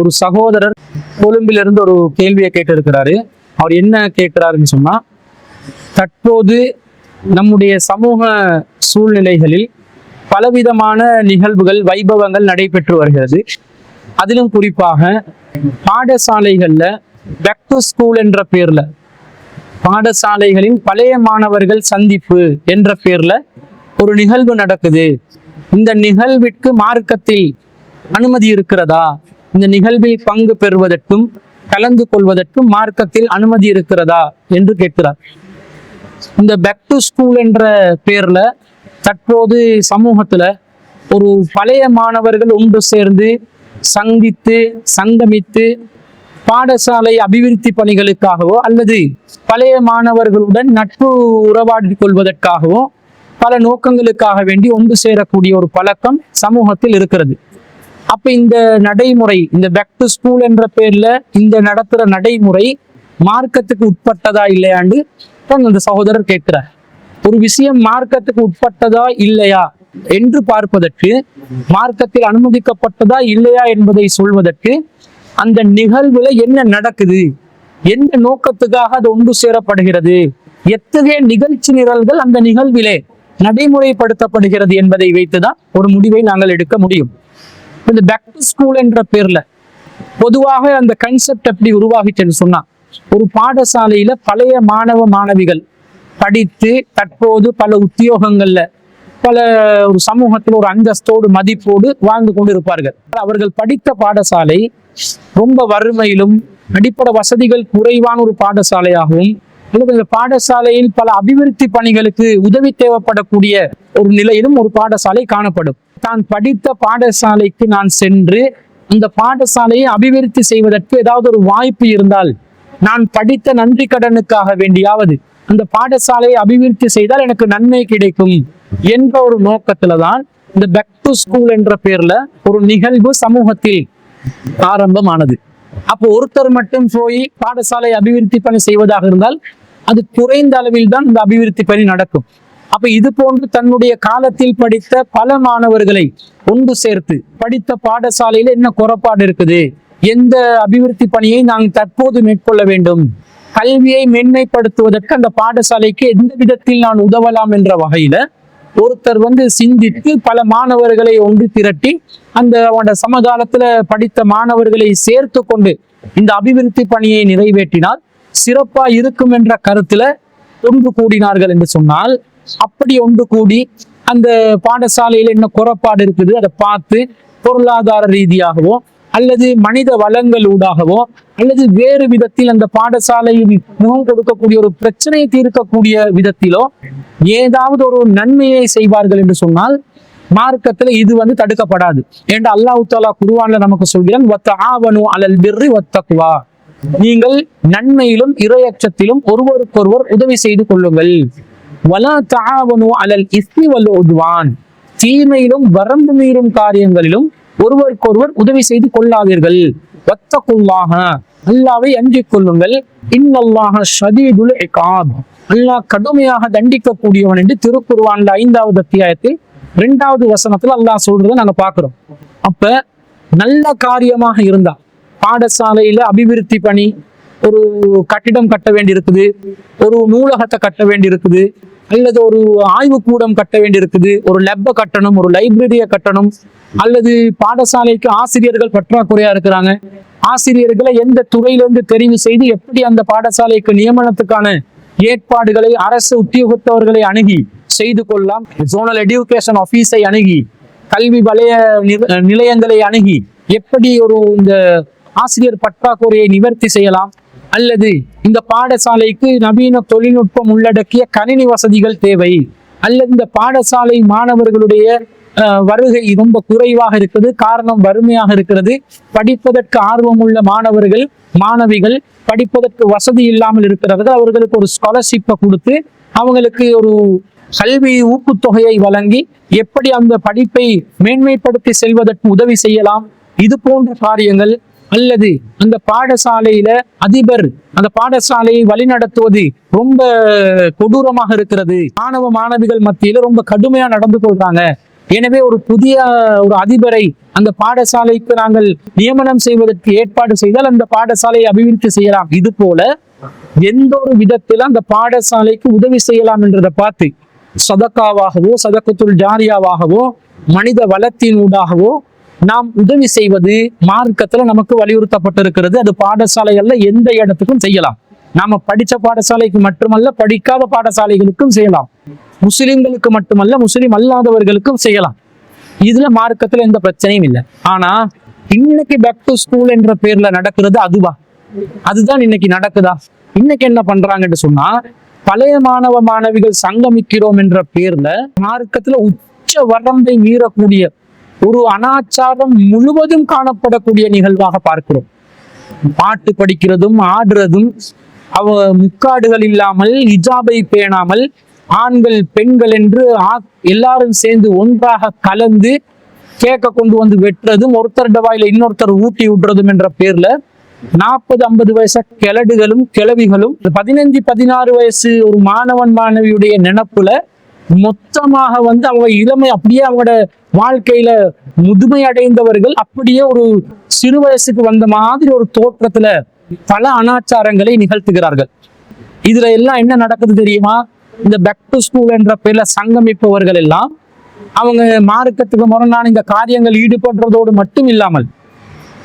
ஒரு சகோதரர் கொழும்பிலிருந்து ஒரு கேள்வியை கேட்டிருக்கிறாரு. அவர் என்ன கேட்கிறாருன்னு சொன்னா தற்போது நம்முடைய சமூக சூழ்நிலைகளில் பலவிதமான நிகழ்வுகள் வைபவங்கள் நடைபெற்று வருகிறது. அதிலும் குறிப்பாக பாடசாலைகள்ல பேக் டு ஸ்கூல் என்ற பேர்ல பாடசாலைகளின் பழைய மாணவர்கள் சந்திப்பு என்ற பேர்ல ஒரு நிகழ்வு நடக்குது. இந்த நிகழ்விற்கு மார்க்கத்தில் அனுமதி இருக்கிறதா? இந்த நிகழ்வில் பங்கு பெறுவதற்கும் கலந்து கொள்வதற்கும் மார்க்கத்தில் அனுமதி இருக்கிறதா என்று கேட்கிறார். இந்த பேக் டு ஸ்கூல் என்ற பேர்ல தற்போது சமூகத்துல ஒரு பழைய மாணவர்கள் ஒன்று சேர்ந்து சந்தித்து சங்கமித்து பாடசாலை அபிவிருத்தி பணிகளுக்காகவோ அல்லது பழைய மாணவர்களுடன் நட்பு உறவாடி கொள்வதற்காகவோ பல நோக்கங்களுக்காக வேண்டி ஒன்று சேரக்கூடிய ஒரு பழக்கம் சமூகத்தில் இருக்கிறது. அப்ப இந்த நடைமுறை இந்த பேக் டு ஸ்கூல் என்ற பேர்ல இந்த நடத்துற நடைமுறை மார்க்கத்துக்கு உட்பட்டதா இல்லையாண்டு அந்த சகோதரர் கேட்கிறார். ஒரு விஷயம் மார்க்கத்துக்கு உட்பட்டதா இல்லையா என்று பார்ப்பதற்கு மார்க்கத்தில் அனுமதிக்கப்பட்டதா இல்லையா என்பதை சொல்வதற்கு அந்த நிகழ்வுல என்ன நடக்குது? எந்த நோக்கத்துக்காக அது ஒன்று சேரப்படுகிறது? எத்தகைய நிகழ்ச்சி நிரல்கள் அந்த நிகழ்விலே நடைமுறைப்படுத்தப்படுகிறது என்பதை வைத்துதான் ஒரு முடிவை நாங்கள் எடுக்க முடியும். இந்த பேக் டு ஸ்கூல் என்ற பேர்ல பொதுவாக அந்த கன்செப்ட் எப்படி உருவாகிச்சேன்னு சொன்னா ஒரு பாடசாலையில பழைய மாணவ மாணவிகள் படித்து தற்போது பல உத்தியோகங்கள்ல பல ஒரு சமூகத்தில் ஒரு அந்தஸ்தோடு மதிப்போடு வாழ்ந்து கொண்டு இருப்பார்கள் அவர்கள் படித்த பாடசாலை ரொம்ப வறுமையிலும் அடிப்படை வசதிகள் குறைவான ஒரு பாடசாலையாகவும் அல்லது இந்த பாடசாலையில் பல அபிவிருத்தி பணிகளுக்கு உதவி தேவைப்படக்கூடிய ஒரு நிலையிலும் ஒரு பாடசாலை காணப்படும். தான் படித்த பாடசாலைக்கு நான் சென்று அந்த பாடசாலையை அபிவிருத்தி செய்வதற்கு ஏதாவது ஒரு வாய்ப்பு இருந்தால் நான் படித்த நன்றி கடனுக்காக வேண்டியாவது அந்த பாடசாலையை அபிவிருத்தி செய்தால் எனக்கு நன்மை கிடைக்கும் என்ற ஒரு நோக்கத்துல தான் இந்த பேக் டு ஸ்கூல் என்ற பேர்ல ஒரு நிகழ்வு சமூகத்தில் ஆரம்பமானது. அப்போ ஒருத்தர் மட்டும் போய் பாடசாலை அபிவிருத்தி பணி செய்வதாக இருந்தால் அது குறைந்த அளவில் தான் இந்த அபிவிருத்தி பணி நடக்கும். அப்ப இது போன்று தன்னுடைய காலத்தில் படித்த பல மாணவர்களை ஒன்று சேர்த்து படித்த பாடசாலையில என்ன குறைபாடு இருக்குது? எந்த அபிவிருத்தி பணியை நாங்கள் தற்போது மேற்கொள்ள வேண்டும்? கல்வியை மென்மைப்படுத்துவதற்கு அந்த பாடசாலைக்கு எந்த விதத்தில் நான் உதவலாம் என்ற வகையில ஒருத்தர் வந்து சிந்தித்து பல மாணவர்களை ஒன்று திரட்டி அந்த அவனோட சமகாலத்துல படித்த மாணவர்களை சேர்த்து கொண்டு இந்த அபிவிருத்தி பணியை நிறைவேற்றினால் சிறப்பா இருக்கும் என்ற கருத்துல ஒன்று கூடினார்கள் என்று சொன்னால் அப்படி ஒன்று கூடி அந்த பாடசாலையில என்ன குறைபாடு இருக்குது அதை பார்த்து பொருளாதார ரீதியாகவோ அல்லது மனித வளங்கள் ஊடாகவோ அல்லது வேறு விதத்தில் அந்த பாடசாலையில் முகம் கொடுக்கக்கூடிய ஒரு பிரச்சனையை தீர்க்கக்கூடிய விதத்திலோ ஏதாவது ஒரு நன்மையை செய்வார்கள் என்று சொன்னால் மார்க்கத்துல இது வந்து தடுக்கப்படாது. என்று அல்லாஹு தாலா குருவான்ல நமக்கு சொல்கிறான் "வத்தஆவனு அலல் பிர்ரி ஒத்தக்குவா நீங்கள் நன்மையிலும் இரையச்சத்திலும் ஒருவருக்கொருவர் உதவி செய்து கொள்ளுங்கள். வலா தஆவனு அலல் இஸ்மி வல்லுவான் தீமையிலும் வரம்பு மீறும் காரியங்களிலும் ஒருவருக்கொருவர் உதவி செய்து கொள்ளாதீர்கள். வத்தகுல்லாஹ. அல்லாவை அஞ்சிக் கொள்ளுங்கள். இன்னல்லாக ஷதீதுல் இகாப். அல்லாஹ் கடுமையாக தண்டிக்கக்கூடியவன் என்று திருக்குர்ஆன்ல ஐந்தாவது அத்தியாயத்தில் இரண்டாவது வசனத்துல அல்லாஹ் சொல்றதை நாங்க பாக்குறோம் அப்ப நல்ல காரியமாக இருந்தா பாடசாலையில அபிவிருத்தி பணி ஒரு கட்டிடம் கட்ட வேண்டி இருக்குது ஒரு நூலகத்தை கட்ட வேண்டி இருக்குது அல்லது ஒரு ஆய்வுக்கூடம் கட்ட வேண்டி இருக்குது ஒரு லெப்பை கட்டணும் ஒரு லைப்ரரியை கட்டணும் அல்லது பாடசாலைக்கு ஆசிரியர்கள் பற்றாக்குறையா இருக்கிறாங்க. ஆசிரியர்களை எந்த துறையிலிருந்து தெரிவு செய்து எப்படி அந்த பாடசாலைக்கு நியமனத்துக்கான ஏற்பாடுகளை அரசு உத்தியோகத்தவர்களை அணுகி செய்து கொள்ளலாம். ஜோனல் எடியூகேஷன் ஆஃபீஸை அணுகி கல்வி வலய நில- நிலையங்களை அணுகி எப்படி ஒரு இந்த ஆசிரியர் பற்றாக்குறையை நிவர்த்தி செய்யலாம். அல்லது இந்த பாடசாலைக்கு நவீன தொழில்நுட்பம் உள்ளடக்கிய கணினி வசதிகள் தேவை. அல்லது இந்த பாடசாலை மாணவர்களுடைய வருகை ரொம்ப குறைவாக இருக்குது காரணம் வறுமையாக இருக்கிறது. படிப்பதற்கு ஆர்வமுள்ள மாணவர்கள் மாணவிகள் படிப்பதற்கு வசதி இல்லாமல் இருக்கிறவர்கள் அவர்களுக்கு ஒரு ஸ்காலர்ஷிப்பை கொடுத்து அவங்களுக்கு ஒரு கல்வி ஊக்குத்தொகையை வழங்கி எப்படி அந்த படிப்பை மேன்மைப்படுத்தி செல்வதற்கு உதவி செய்யலாம். இது போன்ற காரியங்கள் அல்லது அந்த பாடசாலையில அதிபர் அந்த பாடசாலையை வழிநடத்துவது ரொம்ப கொடூரமாக இருக்கிறது. மாணவ மாணவிகள் மத்தியில ரொம்ப கடுமையா நடந்து கொள்றாங்க. எனவே ஒரு புதிய ஒரு அதிபரை அந்த பாடசாலைக்கு நாங்கள் நியமனம் செய்வதற்கு ஏற்பாடு செய்தால் அந்த பாடசாலையை அபிவிருத்தி செய்யலாம். இது போல எந்த ஒரு விதத்தில் அந்த பாடசாலைக்கு உதவி செய்யலாம் என்றதை பார்த்து சதக்காவாகவோ சதக்கத்துல் ஜாரியாவாகவோ மனித வளத்தினூடாகவோ நாம் உதவி செய்வது மார்க்கத்துல நமக்கு வலியுறுத்தப்பட்டிருக்கிறது. அது பாடசாலைகள்ல எந்த இடத்துக்கும் செய்யலாம். நாம படிச்ச பாடசாலைக்கு மட்டுமல்ல படிக்காத பாடசாலைகளுக்கும் செய்யலாம். முஸ்லிம்களுக்கு மட்டுமல்ல முஸ்லிம் அல்லாதவர்களுக்கும் செய்யலாம். இதுல மார்க்கத்துல எந்த பிரச்சனையும் இல்லை. ஆனா இன்னைக்கு பேக் டு ஸ்கூல் என்ற பேர்ல நடக்கிறது அதுவா? அதுதான் இன்னைக்கு நடக்குதா? இன்னைக்கு என்ன பண்றாங்கன்னு சொன்னா பழைய மாணவ மாணவிகள் சங்கமிக்கிறோம் என்ற பேர்ல மார்க்கத்துல உச்ச வரம்பை மீறக்கூடிய ஒரு அனாச்சாரம் முழுவதும் காணப்படக்கூடிய நிகழ்வாக பார்க்கிறோம். பாட்டு படிக்கிறதும் ஆடுறதும் அவ முக்காடுகள் இல்லாமல் ஹிஜாபை பேணாமல் ஆண்கள் பெண்கள் என்று ஆ- எல்லாரும் சேர்ந்து ஒன்றாக கலந்து கேக்க கொண்டு வந்து வெட்டுறதும் ஒருத்தர் டவாயில இன்னொருத்தர் ஊட்டி விடுறதும் என்ற பேர்ல நாற்பது ஐம்பது வயசு கிழடுகளும் கிழவிகளும் பதினஞ்சு பதினாறு வயசு ஒரு மாணவன் மாணவியுடைய நினப்புல மொத்தமாக வந்து அவங்க இளமை அப்படியே அவங்களோட வாழ்க்கையில முதுமை அடைந்தவர்கள் அப்படியே ஒரு சிறு வயசுக்கு வந்த மாதிரி ஒரு தோற்றத்துல பல அனாச்சாரங்களை நிகழ்த்துகிறார்கள். இதுல எல்லாம் என்ன நடக்குது தெரியுமா? இந்த பேக் டு ஸ்கூல் என்ற பேர்ல சங்கமிப்பவர்கள் எல்லாம் அவங்க மார்க்கத்துக்கு முரணான இந்த காரியங்கள் ஈடுபடுறதோடு மட்டும் இல்லாமல்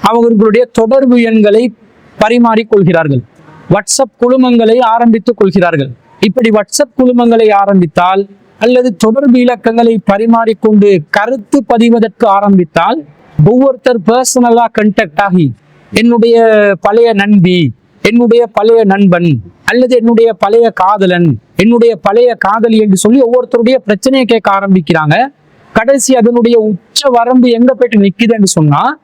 அவர்களுடைய தொடர்பு எண்களை பரிமாறிக் கொள்கிறார்கள். வாட்ஸ்அப் குழுமங்களை ஆரம்பித்துக் கொள்கிறார்கள். இப்படி வாட்ஸ்அப் குழுமங்களை ஆரம்பித்தால் அல்லது தொடர்பு இலக்கங்களை பரிமாறிக்கொண்டு கருத்து பதிவதற்கு ஆரம்பித்தால் ஒவ்வொருத்தர் பர்சனலா கண்டக்ட் ஆகி என்னுடைய பழைய நண்பி என்னுடைய பழைய நண்பன் அல்லது என்னுடைய பழைய காதலன் என்னுடைய பழைய காதலி என்று சொல்லி ஒவ்வொருத்தருடைய பிரச்சனையை கேட்க ஆரம்பிக்கிறாங்க. கடைசி அதனுடைய உச்ச வரம்பு எங்க போயிட்டு நிக்குதுன்னு சொன்னா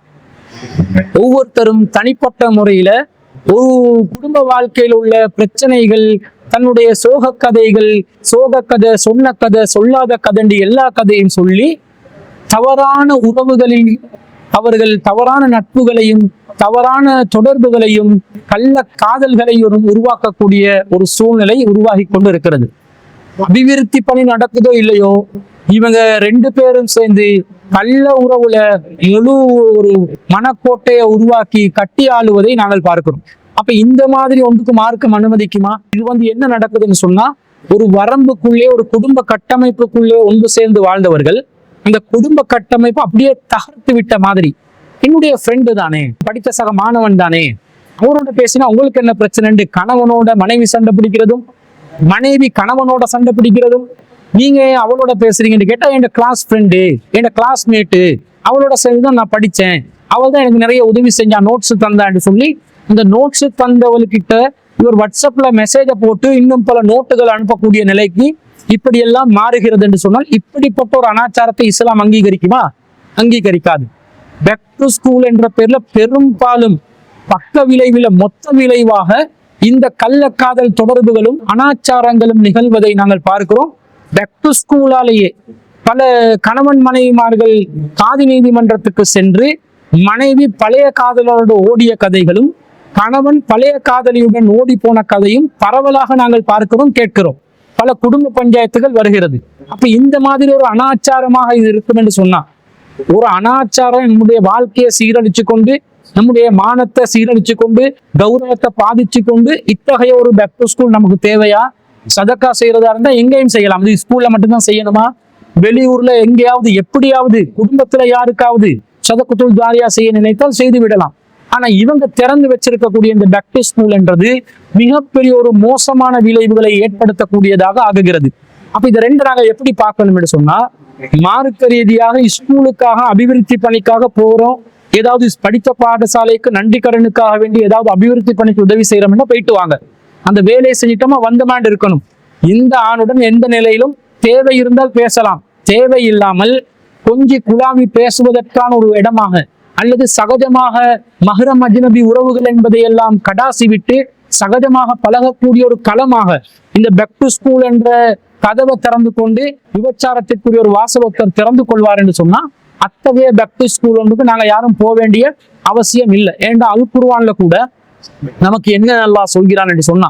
ஒவ்வொருத்தரும் தனிப்பட்ட முறையில ஒரு குடும்ப வாழ்க்கையில் உள்ள பிரச்சனைகள் தன்னுடைய சோக கதைகள் சோக கதை சொன்ன கதை சொல்லாத கதண்டி எல்லா கதையும் சொல்லி தவறான உறவுகளில் அவர்கள் தவறான நட்புகளையும் தவறான தொடர்புகளையும் கள்ள காதல்களையும் உருவாக்கக்கூடிய ஒரு சூழ்நிலை உருவாகி கொண்டு இருக்கிறது அபிவிருத்தி பணி நடக்குதோ இல்லையோ இவங்க ரெண்டு பேரும் சேர்ந்து கள்ள உறவுல முழு ஒரு மனக்கோட்டையை உருவாக்கி கட்டி ஆளுவதை நாங்கள் பார்க்கிறோம். அப்ப இந்த மாதிரி ஒன்றுக்கு மார்க்கம் அனுமதிக்குமா? இது வந்து என்ன நடக்குதுன்னு சொன்னா ஒரு வரம்புக்குள்ளே ஒரு குடும்ப கட்டமைப்புக்குள்ளே ஒன்று சேர்ந்து வாழ்ந்தவர்கள் அந்த குடும்ப கட்டமைப்பு அப்படியே தகர்த்து விட்ட மாதிரி என்னுடைய ஃப்ரெண்டு தானே படித்த சக மாணவன் தானே அவரோட பேசினா உங்களுக்கு என்ன பிரச்சனைண்டு கணவனோட மனைவி சண்டை பிடிக்கிறதும் மனைவி கணவனோட சண்டை பிடிக்கிறதும் நீங்க ஏன் அவளோட பேசுறீங்கன்னு கேட்டா என் கிளாஸ் ஃப்ரெண்டு என் கிளாஸ்மேட்டு அவளோட சேர்ந்து தான் நான் படிச்சேன் அவள் தான் எனக்கு நிறைய உதவி செஞ்சா நோட்ஸ் தந்தான்னு சொல்லி இந்த நோட்ஸ் தந்தவர்கிட்ட இவர் வாட்ஸ்அப்ல மெசேஜை போட்டு இன்னும் பல நோட்டுகள் அனுப்பக்கூடிய நிலைக்கு இப்படி எல்லாம் மாறுகிறது என்று சொன்னால் இப்படிப்பட்ட ஒரு அனாச்சாரத்தை இஸ்லாம் அங்கீகரிக்குமா? அங்கீகரிக்காது. பேக் டு ஸ்கூல் என்ற பேர்ல பெரும்பாலும் பக்க விளைவில மொத்த விளைவாக இந்த கள்ளக்காதல் தொடர்புகளும் அனாச்சாரங்களும் நிகழ்வதை நாங்கள் பார்க்கிறோம். பேக் டு ஸ்கூலாலேயே பல கணவன் மனைவிமார்கள் காதி நீதிமன்றத்துக்கு சென்று மனைவி பழைய காதலரோடு ஓடிய கதைகளும் கணவன் பழைய காதலியுடன் ஓடி போன கதையும் பரவலாக நாங்கள் பார்க்கிறோம் கேட்கிறோம். பல குடும்ப பஞ்சாயத்துகள் வருகிறது. அப்ப இந்த மாதிரி ஒரு அனாச்சாரமாக இது இருக்கும் என்று சொன்னா ஒரு அனாச்சாரம் நம்முடைய வாழ்க்கையை சீரழிச்சு கொண்டு நம்முடைய மானத்தை சீரழிச்சு கொண்டு கௌரவத்தை பாதிச்சு கொண்டு இத்தகைய ஒரு பேக் டு ஸ்கூல் நமக்கு தேவையா? சதக்கா செய்யறதா இருந்தா எங்கேயும் செய்யலாம். இது ஸ்கூல்ல மட்டும்தான் செய்யணுமா? வெளியூர்ல எங்கேயாவது எப்படியாவது குடும்பத்துல யாருக்காவது சதக்குத்துள் ஜாரியா செய்ய நினைத்தால் செய்து விடலாம். ஆனா இவங்க திறந்து வச்சிருக்கக்கூடிய இந்த டக்டிஸ் டு என்றது மிகப்பெரிய ஒரு மோசமான விளைவுகளை ஏற்படுத்தக்கூடியதாக ஆகுகிறது. அப்ப இது ரெண்டு நாங்க எப்படி பார்க்கணும் என்று சொன்னா மார்க்க ரீதியாக ஸ்கூலுக்காக அபிவிருத்தி பணிக்காக போறோம். ஏதாவது படித்த பாடசாலைக்கு நன்றி கடனுக்காக வேண்டி ஏதாவது அபிவிருத்தி பணிக்கு உதவி செய்யறோம்னா போயிட்டு வாங்க. அந்த வேலையை செஞ்சிட்டோமா வந்தமாண்டு இருக்கணும். இந்த ஆணுடன் எந்த நிலையிலும் தேவை இருந்தால் பேசலாம். தேவை இல்லாமல் கொஞ்சி குழாவி பேசுவதற்கான ஒரு இடமாக அல்லது சகஜமாக மஹரம் அஜ்னபி உறவுகள் என்பதை எல்லாம் கடாசி விட்டு சகஜமாக பழகக்கூடிய ஒரு களமாக இந்த பெக் டு ஸ்கூல் என்ற கதவை திறந்து கொண்டு விபச்சாரத்திற்குரிய ஒரு வாசல் ஒருத்தர் திறந்து கொள்வார் என்று சொன்னா அத்தகைய பெக் டு ஸ்கூல் ஒன்றுக்கு நாங்க யாரும் போக வேண்டிய அவசியம் இல்லை. ஏன்டா அல் குருவான்ல கூட நமக்கு என்ன அல்லாஹ் சொல்கிறான் என்று சொன்னா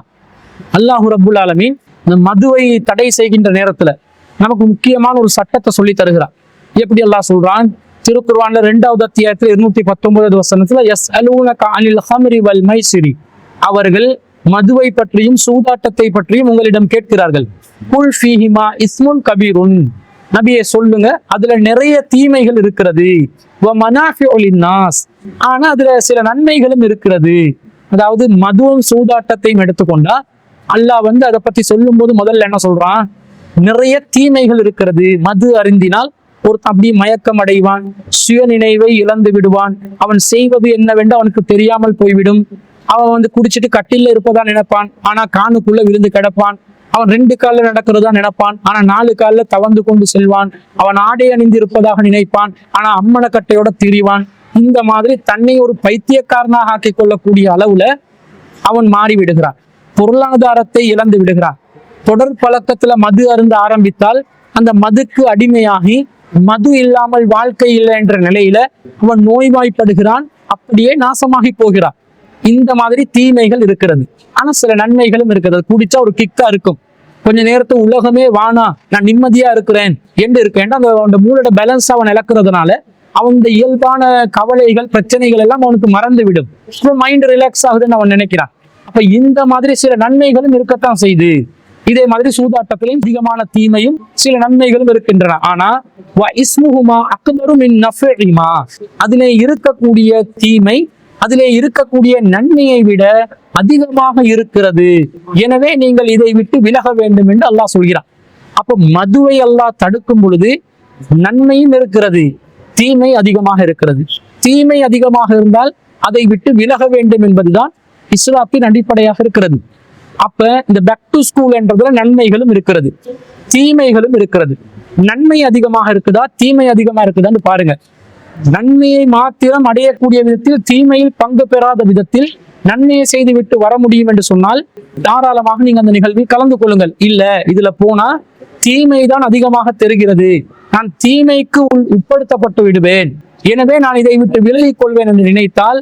அல்லாஹு ரபுல் ஆலமீன் இந்த மதுவை தடை செய்கின்ற நேரத்துல நமக்கு முக்கியமான ஒரு சட்டத்தை சொல்லி தருகிறார் எப்படி அல்லாஹ் சொல்றான்? திருக்குர்வான்ல ரெண்டாவது அத்தியாயத்துல இருநூத்தி பத்தொன்பதாவது வசனத்துல எஸ் அலூனக அனில் ஹமரி வல் மைசிரி. அவர்கள் மதுவை பற்றியும் சூதாட்டத்தை பற்றியும் உங்களிடம் கேட்கிறார்கள். குல் ஃபீஹிமா இஸ்முன் கபீருன். நபியை சொல்லுங்க அதுல நிறைய தீமைகள் இருக்கிறது. வ லின்னாஸ். ஆனா அதுல சில நன்மைகளும் இருக்கிறது. அதாவது மதுவும் சூதாட்டத்தையும் எடுத்துக்கொண்டா அல்லாஹ் வந்து அதை பத்தி சொல்லும்போது முதல்ல என்ன சொல்றான்? நிறைய தீமைகள் இருக்கிறது. மது அருந்தினால் ஒருத்தன் அப்படியே மயக்கம் அடைவான் சுயநினைவை இழந்து விடுவான். அவன் செய்வது என்னவென்று அவனுக்கு தெரியாமல் போய்விடும். அவன் வந்து குடிச்சிட்டு கட்டில இருப்பதா நினைப்பான். ஆனா காணுக்குள்ள விழுந்து கிடப்பான். அவன் ரெண்டு காலில் நடக்கிறதா நினைப்பான். ஆனா நாலு காலில் தவந்து கொண்டு செல்வான். அவன் ஆடை அணிந்து இருப்பதாக நினைப்பான். ஆனா அம்மன கட்டையோட திரிவான். இந்த மாதிரி தன்னை ஒரு பைத்தியக்காரனாக ஆக்கிக் கொள்ளக்கூடிய அளவுல அவன் மாறி விடுகிறான் பொருளாதாரத்தை இழந்து விடுகிறான். தொடர் பழக்கத்துல மது அருந்து ஆரம்பித்தால் அந்த மதுக்கு அடிமையாகி மது இல்லாமல் வாழ்க்கை இல்லை என்ற நிலையில அவன் நோய்வாய்ப்படுகிறான் அப்படியே நாசமாகி போகிறான். இந்த மாதிரி தீமைகள் இருக்கிறது. ஆனா சில நன்மைகளும் இருக்கிறது. குடிச்சா ஒரு கிக்கா இருக்கும். கொஞ்ச நேரத்து உலகமே வானா நான் நிம்மதியா இருக்கிறேன் என்று இருக்கேன் அந்த அந்த மூளோட பேலன்ஸ் அவன் இழக்கிறதுனால அவனுடைய இயல்பான கவலைகள் பிரச்சனைகள் எல்லாம் அவனுக்கு மறந்து விடும் மைண்ட் ரிலாக்ஸ் ஆகுதுன்னு அவன் நினைக்கிறான். அப்ப இந்த மாதிரி சில நன்மைகளும் இருக்கத்தான் செய்யுது இதே மாதிரி சூதாட்டத்திலையும் அதிகமான தீமையும் சில நன்மைகளும் இருக்கின்றன. ஆனா வ இஸ்முஹுமா அக்பரும் அதிலே இருக்கக்கூடிய தீமை அதிலே இருக்கக்கூடிய நன்மையை விட அதிகமாக இருக்கிறது. எனவே நீங்கள் இதை விட்டு விலக வேண்டும் என்று அல்லாஹ் சொல்கிறான். அப்ப மதுவை அல்லாஹ் தடுக்கும் பொழுது நன்மையும் இருக்கிறது தீமை அதிகமாக இருக்கிறது. தீமை அதிகமாக இருந்தால் அதை விட்டு விலக வேண்டும் என்பதுதான் இஸ்லாத்தின் அடிப்படையாக இருக்கிறது. அப்ப இந்த பேக் டு ஸ்கூல் என்றதுல நன்மைகளும் இருக்கிறது. தீமைகளும் இருக்கிறது. நன்மை அதிகமாக இருக்குதா? தீமை அதிகமா இருக்குதான்னு பாருங்க. நன்மையை மாத்திரம் அடையக்கூடிய விதத்தில் தீமையில் பங்கு பெறாத விதத்தில் நன்மையை செய்துவிட்டு வர முடியும் என்று சொன்னால் தாராளமாக நீங்க அந்த நிகழ்வில் கலந்து கொள்ளுங்கள். இல்ல இதுல போனா தீமைதான் அதிகமாக தெரிகிறது. நான் தீமைக்கு உட்படுத்தப்பட்டு விடுவேன். எனவே நான் இதை விட்டு விலகிக் கொள்வேன் என்று நினைத்தால்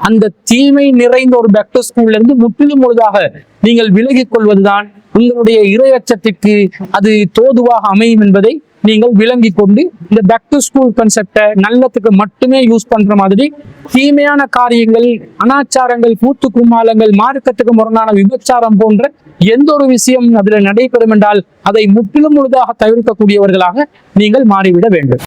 அந்த தீமை நிறைந்த ஒரு பேக் டு ஸ்கூல்ல இருந்து முற்றிலும் முழுதாக நீங்கள் விலகிக் கொள்வதுதான் உங்களுடைய இரையச்சத்திற்கு அது தோதுவாக அமையும் என்பதை நீங்கள் விளங்கிக் கொண்டு இந்த பேக் டு ஸ்கூல் கன்செப்டை நல்லத்துக்கு மட்டுமே யூஸ் பண்ற மாதிரி தீமையான காரியங்கள் அனாச்சாரங்கள் கூத்து கும்மாளங்கள் மார்க்கத்துக்கு முரணான விபச்சாரம் போன்ற எந்த ஒரு விஷயம் அதுல நடைபெறும் என்றால் அதை முற்றிலும் முழுதாக தவிர்க்கக்கூடியவர்களாக நீங்கள் மாறிவிட வேண்டும்.